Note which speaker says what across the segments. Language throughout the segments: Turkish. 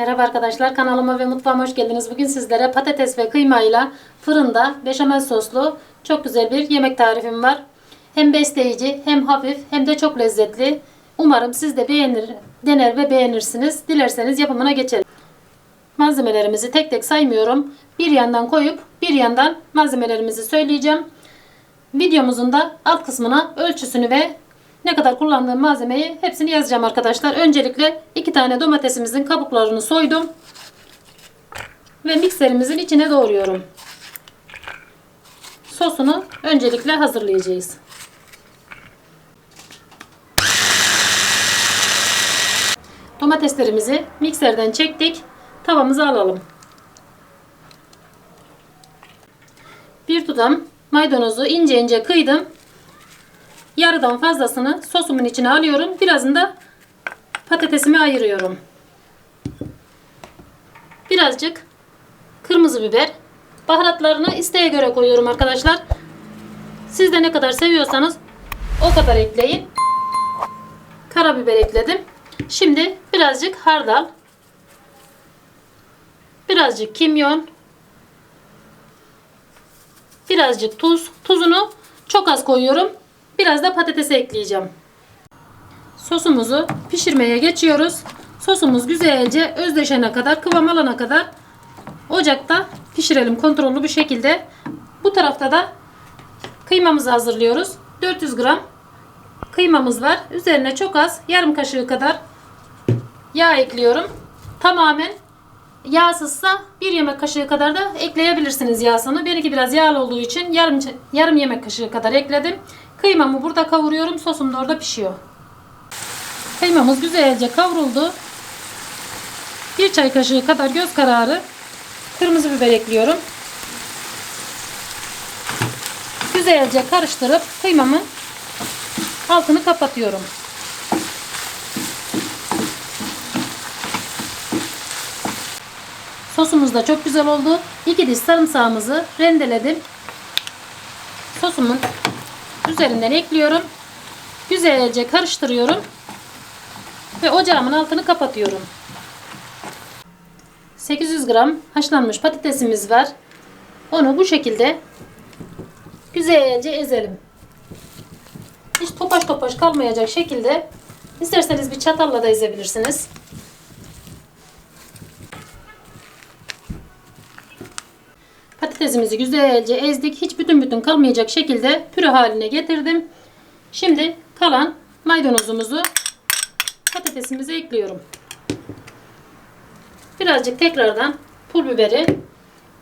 Speaker 1: Merhaba arkadaşlar kanalıma ve mutfağıma hoş geldiniz. Bugün sizlere patates ve kıymayla fırında beşamel soslu çok güzel bir yemek tarifim var. Hem besleyici hem hafif hem de çok lezzetli. Umarım siz de beğenir, dener ve beğenirsiniz. Dilerseniz yapımına geçelim. Malzemelerimizi tek tek saymıyorum. Bir yandan koyup bir yandan malzemelerimizi söyleyeceğim. Videomuzun da alt kısmına ölçüsünü ve ne kadar kullandığım malzemeyi hepsini yazacağım arkadaşlar. Öncelikle iki tane domatesimizin kabuklarını soydum. Ve mikserimizin içine doğruyorum. Sosunu öncelikle hazırlayacağız. Domateslerimizi mikserden çektik. Tavamıza alalım. Bir tutam maydanozu ince ince kıydım. Yarıdan fazlasını sosumun içine alıyorum. Birazını da patatesimi ayırıyorum. Birazcık kırmızı biber. Baharatlarını isteğe göre koyuyorum arkadaşlar. Siz de ne kadar seviyorsanız o kadar ekleyin. Karabiber ekledim. Şimdi birazcık hardal. Birazcık kimyon. Birazcık tuz. Tuzunu çok az koyuyorum. Biraz da patates ekleyeceğim. Sosumuzu pişirmeye geçiyoruz. Sosumuz güzelce özleşene kadar, kıvam alana kadar ocakta pişirelim kontrollü bir şekilde. Bu tarafta da kıymamızı hazırlıyoruz. 400 gram kıymamız var. Üzerine çok az yarım kaşığı kadar yağ ekliyorum. Tamamen yağsızsa bir yemek kaşığı kadar da ekleyebilirsiniz yağsını. Benimki biraz yağlı olduğu için yarım yarım yemek kaşığı kadar ekledim. Kıymamı burada kavuruyorum. Sosum da orada pişiyor. Kıymamız güzelce kavruldu. Bir çay kaşığı kadar göz kararı kırmızı biber ekliyorum. Güzelce karıştırıp kıymamın altını kapatıyorum. Sosumuz da çok güzel oldu. 2 diş sarımsağımızı rendeledim. Sosumun üzerinden ekliyorum. Güzelce karıştırıyorum. Ve ocağımın altını kapatıyorum. 800 gram haşlanmış patatesimiz var. Onu bu şekilde güzelce ezelim. Hiç topaş topaş kalmayacak şekilde isterseniz bir çatalla da ezebilirsiniz. Patatesimizi güzelce ezdik. Hiç bütün bütün kalmayacak şekilde püre haline getirdim. Şimdi kalan maydanozumuzu patatesimize ekliyorum. Birazcık tekrardan pul biberi,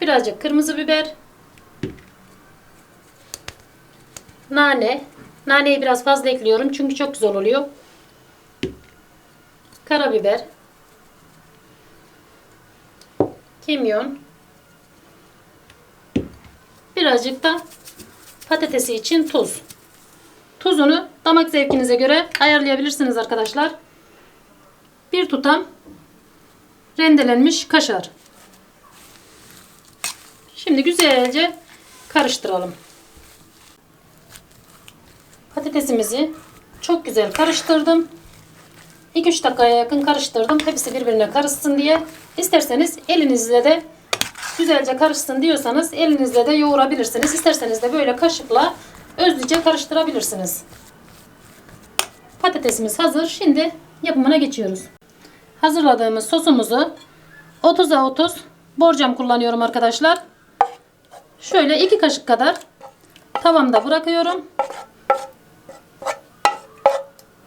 Speaker 1: birazcık kırmızı biber, nane. Naneyi biraz fazla ekliyorum çünkü çok güzel oluyor. Karabiber, kimyon, birazcık da patatesi için tuz. Tuzunu damak zevkinize göre ayarlayabilirsiniz arkadaşlar. Bir tutam rendelenmiş kaşar. Şimdi güzelce karıştıralım. Patatesimizi çok güzel karıştırdım. 2-3 dakikaya yakın karıştırdım. Hepsi birbirine karışsın diye. İsterseniz elinizle de güzelce karışsın diyorsanız elinizle de yoğurabilirsiniz. İsterseniz de böyle kaşıkla özlüce karıştırabilirsiniz. Patatesimiz hazır. Şimdi yapımına geçiyoruz. Hazırladığımız sosumuzu 30'a 30 borcam kullanıyorum arkadaşlar. Şöyle 2 kaşık kadar tavamda bırakıyorum.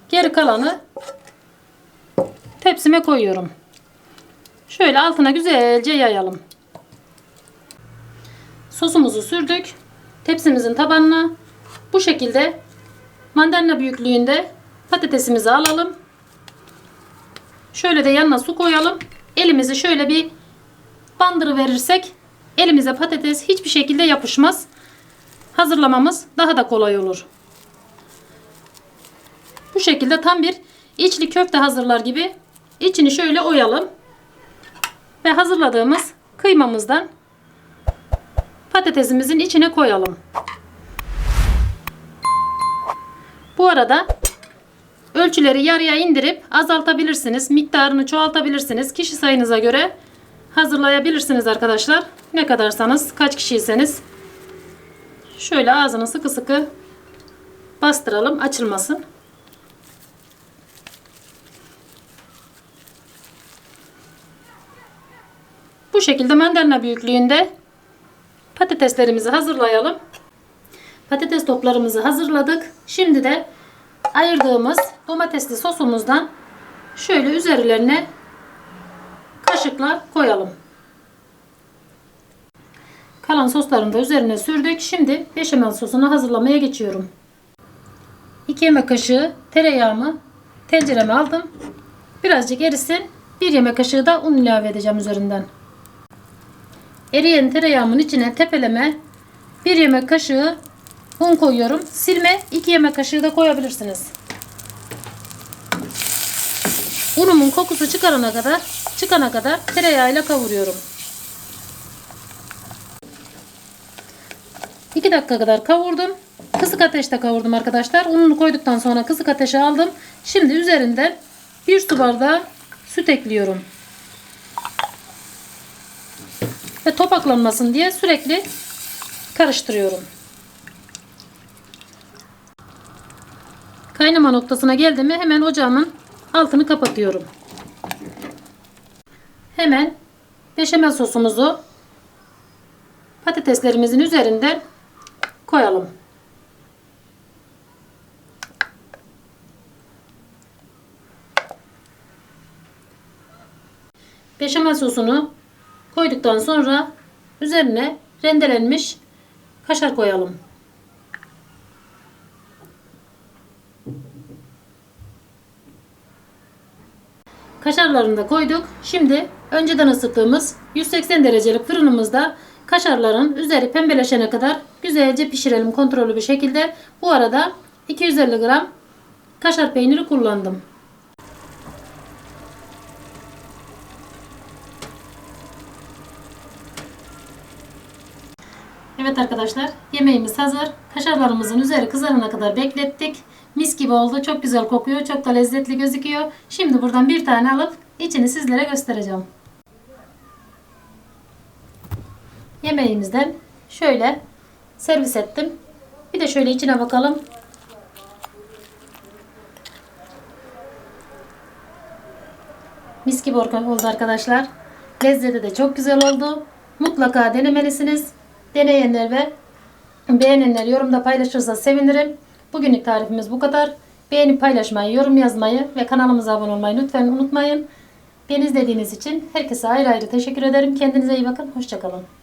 Speaker 1: Geri kalanı tepsime koyuyorum. Şöyle altına güzelce yayalım. Sosumuzu sürdük. Tepsimizin tabanına bu şekilde mandalina büyüklüğünde patatesimizi alalım. Şöyle de yanına su koyalım. Elimizi şöyle bir bandırı verirsek elimize patates hiçbir şekilde yapışmaz. Hazırlamamız daha da kolay olur. Bu şekilde tam bir içli köfte hazırlar gibi içini şöyle oyalım. Ve hazırladığımız kıymamızdan patatesimizin içine koyalım. Bu arada ölçüleri yarıya indirip azaltabilirsiniz. Miktarını çoğaltabilirsiniz. Kişi sayınıza göre hazırlayabilirsiniz arkadaşlar. Ne kadarsanız, kaç kişiyseniz. Şöyle ağzını sıkı sıkı bastıralım açılmasın. Bu şekilde mandalina büyüklüğünde patateslerimizi hazırlayalım. Patates toplarımızı hazırladık. Şimdi de ayırdığımız domatesli sosumuzdan şöyle üzerlerine kaşıkla koyalım. Kalan soslarını da üzerine sürdük. Şimdi beşamel sosunu hazırlamaya geçiyorum. 2 yemek kaşığı tereyağımı tencereme aldım. Birazcık erisin. 1 yemek kaşığı da un ilave edeceğim üzerinden. Eriyen tereyağımın içine tepeleme 1 yemek kaşığı un koyuyorum. Silme 2 yemek kaşığı da koyabilirsiniz. Unumun kokusu çıkarana kadar çıkana kadar tereyağıyla kavuruyorum. 2 dakika kadar kavurdum. Kısık ateşte kavurdum arkadaşlar. Ununu koyduktan sonra kısık ateşe aldım. Şimdi üzerinden 1 su bardağı süt ekliyorum. Ve topaklanmasın diye sürekli karıştırıyorum. Kaynama noktasına geldi mi hemen ocağımın altını kapatıyorum. Hemen beşamel sosumuzu patateslerimizin üzerinden koyalım. Beşamel sosunu koyduktan sonra üzerine rendelenmiş kaşar koyalım. Kaşarlarını da koyduk. Şimdi önceden ısıttığımız 180 derecelik fırınımızda kaşarların üzeri pembeleşene kadar güzelce pişirelim kontrollü bir şekilde. Bu arada 250 gram kaşar peyniri kullandım. Evet arkadaşlar yemeğimiz hazır. Kaşarlarımızın üzeri kızarana kadar beklettik. Mis gibi oldu. Çok güzel kokuyor. Çok da lezzetli gözüküyor. Şimdi buradan bir tane alıp içini sizlere göstereceğim. Yemeğimizden şöyle servis ettim. Bir de şöyle içine bakalım. Mis gibi oldu arkadaşlar. Lezzeti de çok güzel oldu. Mutlaka denemelisiniz. Deneyenler ve beğenenler yorumda paylaşırsa sevinirim. Bugünlük tarifimiz bu kadar. Beğenip paylaşmayı, yorum yazmayı ve kanalımıza abone olmayı lütfen unutmayın. Beni izlediğiniz için herkese ayrı ayrı teşekkür ederim. Kendinize iyi bakın. Hoşçakalın.